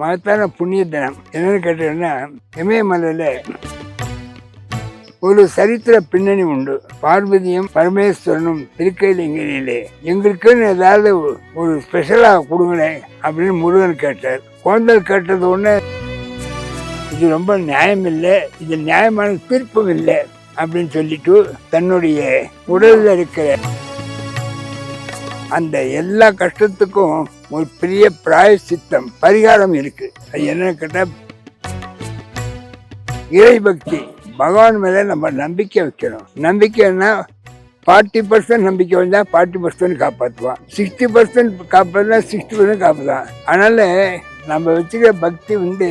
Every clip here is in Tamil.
மகத்தான புண்ணிய தினம். என்னன்னு கேட்டீங்கன்னா இமயமலையில் ஒரு சரித்திர பின்னணி உண்டு. பார்வதியும் பரமேஸ்வரனும் திருக்கைலிங்கிலே எங்களுக்குன்னு ஏதாவது ஒரு ஸ்பெஷலாக கொடுங்களேன் அப்படின்னு முருகன் கேட்டார். குழந்தைகள் கேட்டது ஒன்று இது ரொம்ப நியாயம் இல்லை. இது நியாயமான தீர்ப்பும் இல்லை அப்படின்னு சொல்லிட்டு தன்னுடைய உடலில் இருக்கிற அந்த எல்லா கஷ்டத்துக்கும் ஒரு பெரிய பிராய சித்தம் பரிகாரம் இருக்கு. அது என்னன்னு கேட்டால் இறை பக்தி பகவான் மேலே நம்ம நம்பிக்கை வைக்கணும். நம்பிக்கைன்னா ஃபார்ட்டி பர்சன்ட் நம்பிக்கை வந்தால் ஃபார்ட்டி பர்சன்ட் காப்பாற்றுவான் சிக்ஸ்டி பர்சன்ட் காப்பாற்றினா சிக்ஸ்டி பர்சன்ட் காப்பாற்றுவான் அதனால் நம்ம வச்சுக்கிற பக்தி வந்து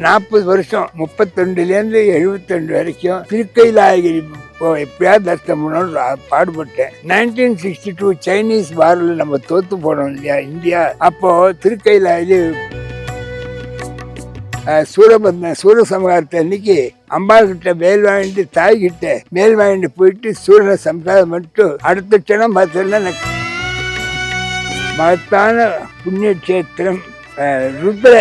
நாற்பது வருஷம் முப்பத்தொண்டுலேருந்து எழுபத்தெண்டு வரைக்கும் திருக்கைலாயகிரி இப்போ எப்படியாவது தரிசனம் பண்ணணும்னு பாடுபட்டேன். நைன்டீன் சிக்ஸ்டி டூ சைனீஸ் வாரில் நம்ம தோத்து போனோம் இல்லையா இந்தியா? அப்போது திருக்கைலாயில அஹ், சூரபத்ம சூரசம்ஹாரத்தை அன்னைக்கு அம்பாள் கிட்ட மேல் வாங்கிட்டு தாய் கிட்ட மேல் வாங்கிட்டு போயிட்டு சூரனை சம்சாரம் மட்டும் அடுத்த க்ஷணம் பார்த்தோன்னா எனக்கு மகத்தான புண்ணிய கஷேத்திரம் ருத்ர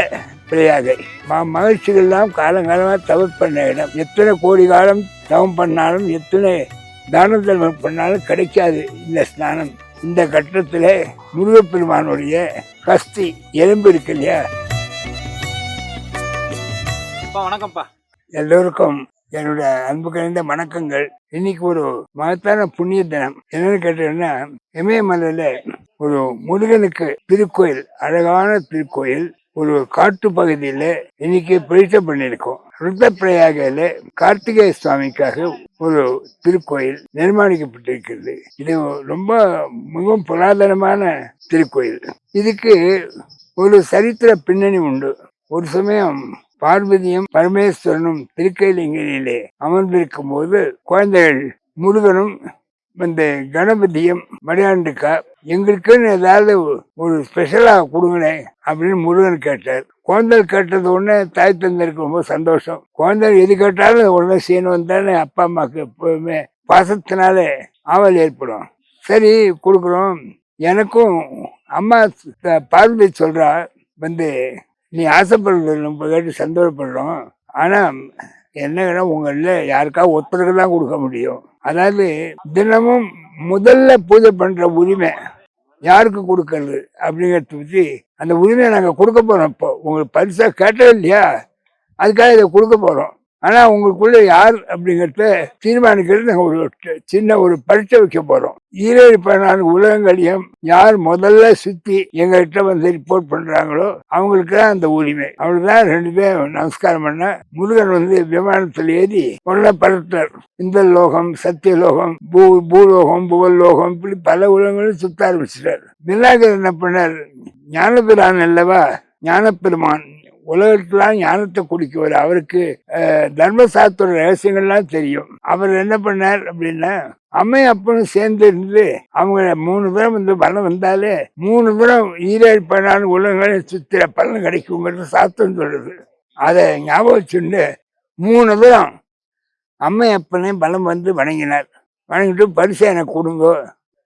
பிரயாகை. மகிழ்ச்சிகள்லாம் காலங்காலமாக தவறு பண்ண இடம். எத்தனை கோடி காலம் தவம் பண்ணாலும் எத்தனை தான தர்மம் பண்ணாலும் கிடைக்காது இந்த ஸ்நானம். இந்த கட்டத்தில் முருகப்பெருமானுடைய கஸ்தி எலும்பு இருக்கு இல்லையா? வணக்கம்ப்பா. எல்லோருக்கும் என்னோட அன்பு கணிந்த வணக்கங்கள். இன்னைக்கு ஒரு மகத்தான புண்ணிய தினம். என்னன்னு கேட்டீங்கன்னா இமயமலையில ஒரு முருகனுக்கு திருக்கோயில் அழகான திருக்கோயில் ஒரு காட்டு பகுதியில இன்னைக்கு பிரதிஷ்டை பண்ணியிருக்கோம். ருத்ரப்பிரயாகையில கார்த்திகேய சுவாமிக்காக ஒரு திருக்கோயில் நிர்மாணிக்கப்பட்டிருக்கிறது. இது ரொம்ப மிகவும் புராதனமான திருக்கோயில். இதுக்கு ஒரு சரித்திர பின்னணி உண்டு. ஒரு சமயம் பார்வதியும் பரமேஸ்வரனும் திருக்கைலிங்கனிலே அமர்ந்திருக்கும் போது குழந்தைகள் முருகனும் இந்த கணபதியும் விளையாண்டுக்கா எங்களுக்குன்னு ஏதாவது ஒரு ஸ்பெஷலாக கொடுங்கண்ணே அப்படின்னு முருகன் கேட்டார். குழந்தைகள் கேட்டது உடனே தாய் தந்தருக்கு ரொம்ப சந்தோஷம். குழந்தைகள் எது கேட்டாலும் உடனே செய்யணும் தானே அப்பா அம்மாவுக்கு எப்போதுமே பாசத்தினாலே ஆவல் ஏற்படும். சரி கொடுக்குறோம். எனக்கும் அம்மா பார்வதி சொல்கிறா வந்து நீ ஆசைப்படுறது நம்ம கேட்டு சந்தோஷப்படுறோம். ஆனால் என்ன உங்களில் யாருக்காவது ஒருத்தருக்கு தான் கொடுக்க முடியும். அதாவது தினமும் முதல்ல பூஜை பண்ணுற உரிமை யாருக்கு கொடுக்கறது அப்படிங்கிறத பற்றி அந்த உரிமையை நாங்கள் கொடுக்க போகிறோம் இப்போ உங்களுக்கு பரிசாக கேட்டது இல்லையா? அதுக்காக இதை கொடுக்க போகிறோம் ஆனால் உங்களுக்குள்ள யார் அப்படிங்கிறத தீர்மானிக்கிறது நாங்கள் ஒரு சின்ன ஒரு பரீட்சை வைக்க போகிறோம் ஈரேழு பதினாலு உலகங்களையும் யார் முதல்ல சுற்றி எங்ககிட்ட வந்து ரிப்போர்ட் பண்ணுறாங்களோ அவங்களுக்கு தான் அந்த உரிமை. அவங்களுக்கு தான் ரெண்டு பேரும் நமஸ்காரம் பண்ண முருகன் வந்து விமானத்தில் ஏறி உடனே பரட்டார் இந்த லோகம் சத்தியலோகம் பூ பூலோகம் புவல்லோகம் இப்படி பல உலகங்களும் சுத்த ஆரம்பிச்சிட்டார். விநாயகர் என்ன பண்ணார்? ஞானபிரான் அல்லவா? ஞானப்பெருமான் உலகத்துலாம் ஞானத்தை குடிக்கவர் அவருக்கு தர்மசாஸ்திர ரகசியங்கள்லாம் தெரியும். அவர் என்ன பண்ணார் அப்படின்னா அம்மை அப்பனும் சேர்ந்து இருந்து அவங்க மூணு பேரும் வந்து பலம் வந்தாலே மூணு பேரும் ஈரேழு பதினாலு உலகங்களை சுத்திர பலன் கிடைக்குங்கிறது சாஸ்திரம் சொல்றது அதை ஞாபகம் வச்சுண்டு மூணு பேரும் அம்மை அப்பனே பலம் வந்து வணங்கினார். வணங்கிட்டு பரிசு எனக்கு கொடுங்க.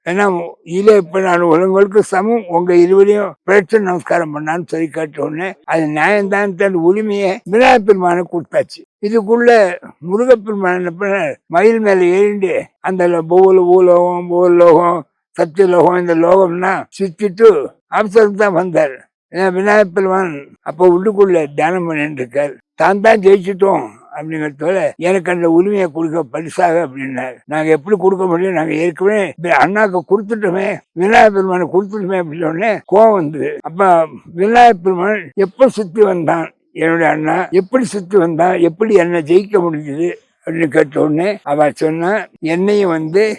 ஏன்னா ஈழ இப்ப நான் உலகங்களுக்கு சமம் உங்க இருவரையும் பிரச்சனை நமஸ்காரம் பண்ணான்னு சொல்லி கேட்ட உடனே அது நியாயம்தான் தன் உரிமையை விநாயகப் பெருமானை கொடுத்தாச்சு. இதுக்குள்ள முருகப்பெருமான என்ன மயில் மேல ஏறிண்டு அந்த லோ- பூல பூலோகம் பூலோகம் சத்தியலோகம் இந்த லோகம்னா சுத்திட்டு அவசரம் தான் வந்தார். ஏன்னா விநாயகப் பெருமான் அப்போ உள்ளுக்குள்ள தியானம் பண்ணிட்டு இருக்கார். தான் தான் ஜெயிச்சிட்டோம். அப்படிங்கிறதோட எனக்கு அந்த உரிமையை கொடுக்க பரிசாக அப்படின்னாரு. நாங்க எப்படி கொடுக்க முடியும்? நாங்க ஏற்கனவே அண்ணாக்கு கொடுத்துட்டோமே விநாயகர் பெருமானை கொடுத்துட்டோமே அப்படின்னு உடனே கோவம் வந்தது. அப்ப விநாயகர் பெருமான் எப்ப சுத்தி வந்தான்? என்னுடைய அண்ணா எப்படி சுத்தி வந்தான்? எப்படி என்னை ஜெயிக்க முடிஞ்சது? அப்படின்னு கேட்ட உடனே அவ சொன்னா என்னையும் வந்து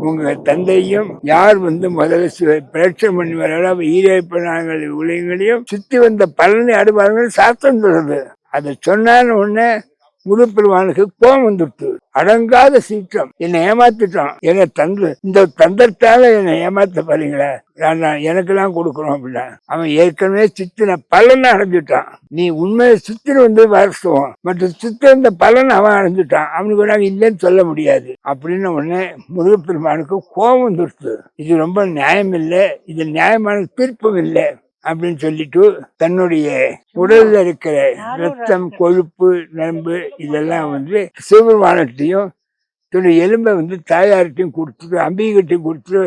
உங்க தந்தையும் யார் வந்து முதல்ல சு- பிரச்சனை பண்ணி வர ஈரப்பனாங்கள் உலகங்களையும் சுத்தி வந்த பலனை அடுவார்கள் சாத்தம் சொல்றது அதை சொன்னான்னு உடனே முருகப்பெருமானுக்கு கோபம் வந்துட்டு அடங்காத சீற்றம். என்னை ஏமாத்திட்டான். என்னை தந்து இந்த தந்தத்தால என்னை ஏமாத்த பாருங்களே. நான் எனக்கெல்லாம் கொடுக்கணும் அப்படின்னா. அவன் ஏற்கனவே சித்தின பலனை அடைஞ்சிட்டான். நீ உண்மையை சித்தின வந்து வருஷம் மற்ற சுத்தி வந்த பலன் அவன் அடைஞ்சிட்டான். அவனுக்கு நாங்கள் இல்லைன்னு சொல்ல முடியாது. அப்படின்னு உடனே முருகப்பெருமானுக்கு கோபம் வந்துடுத்து. இது ரொம்ப நியாயம் இல்லை. இது நியாயமான தீர்ப்பும் இல்லை. அப்படின்னு சொல்லிட்டு தன்னுடைய உடல்ல இருக்கிற ரத்தம் கொழுப்பு நரம்பு இதெல்லாம் வந்து சிவபெருமானத்தையும் தன்னுடைய எலும்பை வந்து தாயார்கிட்டையும் கொடுத்துட்டு அம்பிகிட்டையும் கொடுத்துட்டு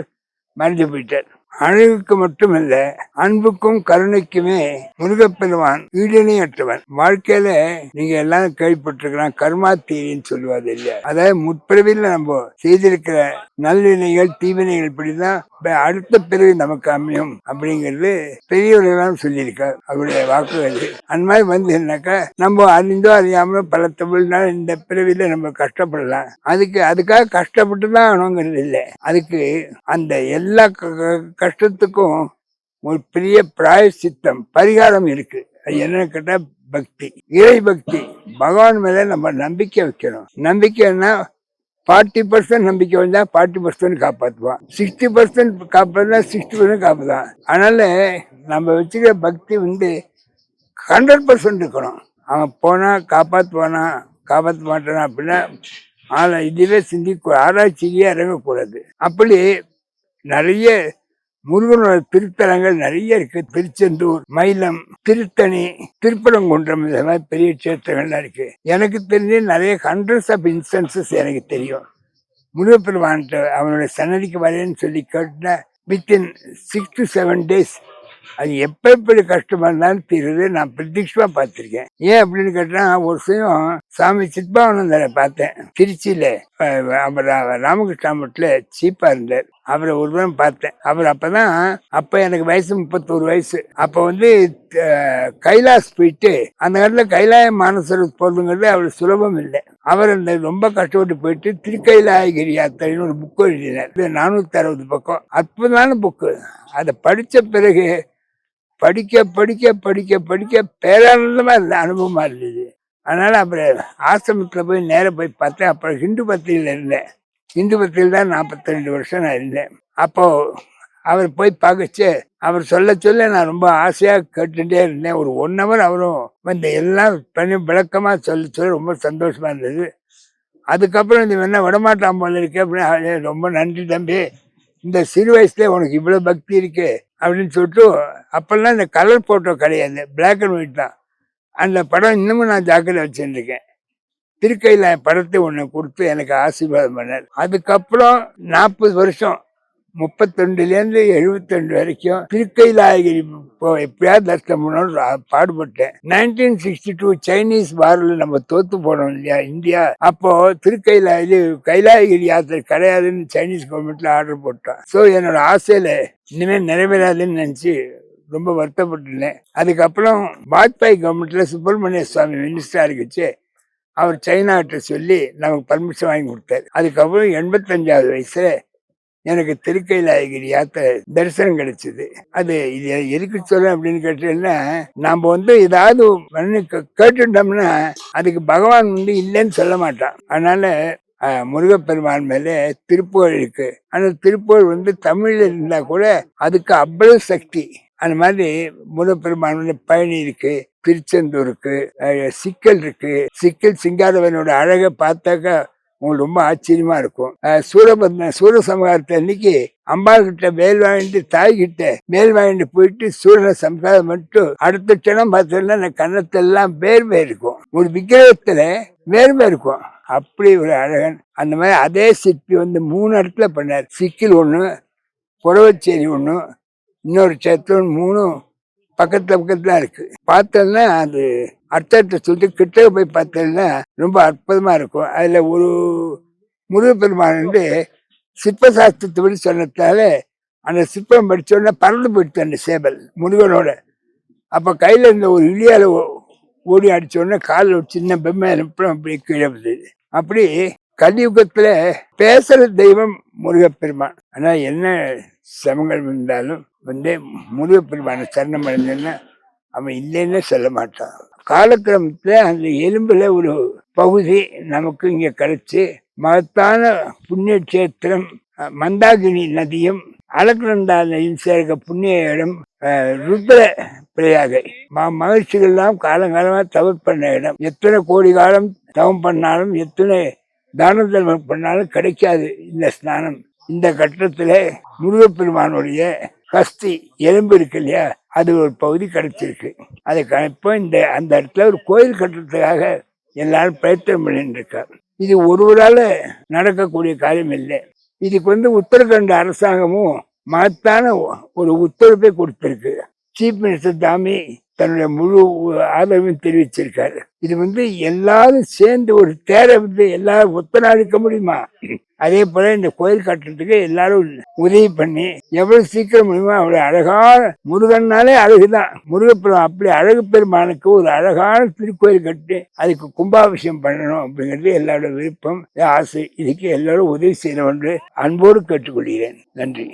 மறைஞ்சு போயிட்டார். அழகுக்கு மட்டுமல்ல அன்புக்கும் கருணைக்குமே முருகப்பெருமான் ஈடிணையற்றவன் வாழ்க்கையில நீங்க எல்லாம் கேள்விப்பட்டிருக்கலாம் கர்மா தீரின்னு சொல்லுவாரு இல்லையா? அதாவது முற்பிறவில நம்ம செய்திருக்கிற நல்லிணைகள் தீவினைகள் இப்படிதான் அடுத்த பிறவி நமக்கு அமையும் அப்படிங்கிறது பெரியவர்கள்லாம் சொல்லியிருக்கார் அவருடைய வாக்குகள் அந்த மாதிரி வந்து நம்ம அறிந்தோ அறியாமலோ பல தமிழ்னால இந்த பிறவில நம்ம கஷ்டப்படலாம். அதுக்கு அதுக்காக கஷ்டப்பட்டு தான் ஆகணுங்கிறது இல்லை. அதுக்கு அந்த எல்லா க- கஷ்டத்துக்கும் ஒரு பெரிய பிராயசித்தம் பரிகாரம் இருக்கு. அது என்னன்னு கேட்டா பக்தி. இறை பக்தி. பகவான் மேல நம்ம நம்பிக்கை வைக்கணும். நம்பிக்கைன்னா ஃபார்ட்டி பர்சன்ட் நம்பிக்கை வந்தா ஃபார்ட்டி பர்சன்ட் காப்பாற்றுவான் சிக்ஸ்டி பர்சன்ட் காப்பாற்றினா சிக்ஸ்டி பர்சன்ட் காப்பாற்றுவான் அதனால நம்ம வச்சுக்கிற பக்தி வந்து ஹண்ட்ரட் பர்சன்ட் இருக்கணும். அவன் போனா காப்பாற்றுவானா காப்பாற்ற மாட்டானா அப்படின்னா ஆளை இதுவே சிந்திக்க ஆராய்ச்சியே இறங்கக்கூடாது. அப்படி நிறைய முருகனோட திருத்தலங்கள் நிறைய இருக்கு. திருச்செந்தூர் மயிலம் திருத்தணி திருப்பரங்குன்றம் இந்த மாதிரி பெரிய கஷேத்திரங்கள்லாம் இருக்கு. எனக்கு தெரிஞ்சு நிறைய ஹண்ட்ரட்ஸ் ஆஃப் இன்ஸ்டன்சஸ் எனக்கு தெரியும். முருகப்பெருமான்கிட்ட அவனுடைய சன்னதிக்கு வரேன்னு சொல்லி கேட்டா within six to seven days அது எப்போ எப்படி கஷ்டமா இருந்தாலும் தீருது நான் பிரத்யட்சமாக பார்த்துருக்கேன். ஏன் அப்படின்னு கேட்டால் ஒரு சமயம் சாமி சித்பவனந்தரை பார்த்தேன். திருச்சியில் அஹ், அவர் ராமகிருஷ்ணா மட்டில் சீப்பாக இருந்தார். அவரை ஒரு தடவை பார்த்தேன். அவர் அப்பதான் அப்ப எனக்கு வயசு முப்பத்தோரு வயசு. அப்ப வந்து கைலாஸ் போயிட்டு அந்த காலத்துல கைலாய மானசர் போறதுங்கிறது அவர் சுலபம் இல்லை. அவர் அந்த ரொம்ப கஷ்டப்பட்டு போயிட்டு திருக்கைலாயகிரி யாத்திரைன்னு ஒரு புக்கு எழுதினார். இது நானூத்தி அறுபது பக்கம். அற்புதமான புக்கு அதை படித்த பிறகு படிக்க படிக்க படிக்க படிக்க பேரானந்தமா இருந்த அனுபவமா இருந்தது. அதனால அப்புறம் ஆசிரமத்தில் போய் நேரம் போய் பார்த்தேன். அப்புறம் ஹிந்து பத்திரிகையில் இருந்தேன். ஹிந்து தான் நாற்பத்தி ரெண்டு வருஷம் நான் இருந்தேன். அப்போ அவர் போய் பகைச்சு அவர் சொல்ல சொல்ல நான் ரொம்ப ஆசையாக கேட்டுட்டே இருந்தேன். ஒரு ஒன் ஹவர் அவரும் வந்து எல்லாம் பண்ணி விளக்கமாக சொல்ல சொல்ல ரொம்ப சந்தோஷமா இருந்தது. அதுக்கப்புறம் இந்த என்ன விடமாட்டான் போல இருக்கு அப்படின்னு ரொம்ப நன்றி தம்பி. இந்த சிறு வயசுல உனக்கு இவ்வளோ பக்தி இருக்கு அப்படின்னு சொல்லிட்டு அப்போல்லாம் இந்த கலர் ஃபோட்டோ கிடையாது பிளாக் அண்ட் ஒயிட் தான். அந்த படம் இன்னமும் நான் ஜாக்கிரதை வச்சுருக்கேன் திருக்கையில படத்தை ஒன்று கொடுத்து எனக்கு ஆசீர்வாதம் பண்ணார். அதுக்கப்புறம் நாற்பது வருஷம் முப்பத்தொண்டுலேருந்து எழுபத்தொண்டு வரைக்கும் திருக்கைலாயகிரி எப்படியாவது தரிசனம் பண்ணணும்னு பாடுபட்டேன். நைன்டீன் சிக்ஸ்டி டூ சைனீஸ் வாரில் நம்ம தோத்து போனோம் இல்லையா இந்தியா. அப்போ இது கைலாயகிரி யாத்திரை கிடையாதுன்னு சைனீஸ் கவர்மெண்ட்ல ஆர்டர் போட்டோம் ஸோ என்னோட ஆசையில இனிமேல் நிறைவேறாதுன்னு நினச்சி ரொம்ப வருத்தப்பட்டுருந்தேன். அதுக்கப்புறம் வாஜ்பாய் கவர்மெண்ட்ல சுப்பிரமணிய சுவாமி மினிஸ்டரா இருக்குச்சு அவர் சைனாட்ட சொல்லி நமக்கு பர்மிஷன் வாங்கி கொடுத்தாரு. அதுக்கப்புறம் எண்பத்தஞ்சாவது வயசுல எனக்கு திருக்கைலாயகிரி யாத்திரை தரிசனம் கிடைச்சது. அது இது எதுக்கு சொல்ல அப்படின்னு கேட்டீங்கன்னா நம்ம வந்து ஏதாவது கேட்டுட்டோம்னா அதுக்கு பகவான் வந்து இல்லைன்னு சொல்ல மாட்டான். அதனால முருகப்பெருமான் மேல திருப்புகழ் இருக்கு. ஆனால் திருப்புகழ் வந்து தமிழ்ல இருந்தா கூட அதுக்கு அவ்வளவு சக்தி. அந்த மாதிரி முருகப்பெருமான் பயணி பழனி இருக்கு திருச்செந்தூர் இருக்கு சிக்கல் இருக்கு. சிக்கல் சிங்காரவனோட அழகை பார்த்தாக்கா உங்களுக்கு ரொம்ப ஆச்சரியமா இருக்கும். சூரபத்ம சூரசம்ஹாரத்தை அன்னைக்கு அம்பாள் கிட்ட மேல் வாங்கிட்டு தாய் கிட்ட மேல் வாங்கிட்டு போயிட்டு சூரிய சம்ஹாரம் மட்டும் அடுத்த க்ஷணம் பார்த்தோம்னா நான் கன்னத்தெல்லாம் வேர்வை இருக்கும். ஒரு விக்கிரகத்துல வேர்வை இருக்கும். அப்படி ஒரு அழகன். அந்த மாதிரி அதே சிற்பி வந்து மூணு இடத்துல பண்ணார். சிக்கில் ஒன்று புறவச்சேரி ஒன்று இன்னொரு சேத்துல மூணும் பக்கத்துல பக்கத்துல இருக்கு. பார்த்தோன்னா அது அர்த்தத்தை சொல்லிட்டு கிட்ட போய் பார்த்தோம்னா ரொம்ப அற்புதமா இருக்கும். அதுல ஒரு முருகப்பெருமான் வந்து சிற்பசாஸ்திரத்தை சொன்னதால அந்த சிற்பம் படிச்சோடனே பறந்து போயிடுச்சு அந்த சேவல் முருகனோட. அப்ப கையில இருந்த ஒரு இடியால ஓ- ஓடி அடிச்ச காலில் ஒரு சின்ன பெம்மை அப்படி கீழே அப்படி கலியுகத்துல பேசுற தெய்வம் முருகப்பெருமான். ஆனா என்ன சிரமங்கள் இருந்தாலும் வந்து முருகப்பெருமான சரணம் அடைஞ்சேன்னா அவன் இல்லைன்னு சொல்ல மாட்டான். காலக்கிரமத்துல அந்த எலும்புல ஒரு பகுதி நமக்கு இங்க கிடைச்சு மகத்தான புண்ணிய கஷேத்திரம் மந்தாகினி நதியும் அலக்கநந்தா நதியும் சேர்க்க புண்ணிய இடம் ருத்ர பிரயாகை. ம- மகிழ்ச்சிகள்லாம் காலங்காலமா தவம் பண்ண இடம். எத்தனை கோடி காலம் தவம் பண்ணாலும் எத்தனை தான தர்மம் பண்ணாலும் கிடைக்காது இந்த ஸ்நானம். இந்த கட்டத்தில் முருகப்பெருமானுடைய கஸ்தி எலும்பு இருக்கு இல்லையா? அது ஒரு பகுதி கிடைச்சிருக்கு. அதை க- இப்போ இந்த அந்த இடத்துல ஒரு கோயில் கட்டுறதுக்காக எல்லாரும் பிரயத்தனம் பண்ணிட்டு இருக்கார் இது ஒருவரால் நடக்கக்கூடிய காரியம் இல்லை. இதுக்கு வந்து உத்தரகண்ட் அரசாங்கமும் மகத்தான ஒரு உத்தரவை கொடுத்துருக்கு. சீஃப் மினிஸ்டர் தாமி தன்னுடைய முழு ஆதரவையும் தெரிவிச்சிருக்காரு. இது வந்து எல்லாரும் சேர்ந்து ஒரு தேரை வந்து எல்லாரும் இருக்க முடியுமா? அதே போல இந்த கோயில் கட்டுறதுக்கு எல்லாரும் உதவி பண்ணி எவ்வளவு சீக்கிரம் முடியுமோ அவ்வளவு அழகான முருகன்னாலே அழகுதான். முருகப்பெருமா அப்படி அழகு பெருமானுக்கு ஒரு அழகான திருக்கோயில் கட்டி அதுக்கு கும்பாபிஷேகம் பண்ணணும் அப்படிங்கிறது எல்லாரோட விருப்பம் ஆசை. இதுக்கு எல்லாரும் உதவி செய்யணும் என்று அன்போடு கேட்டுக்கொள்கிறேன். நன்றி.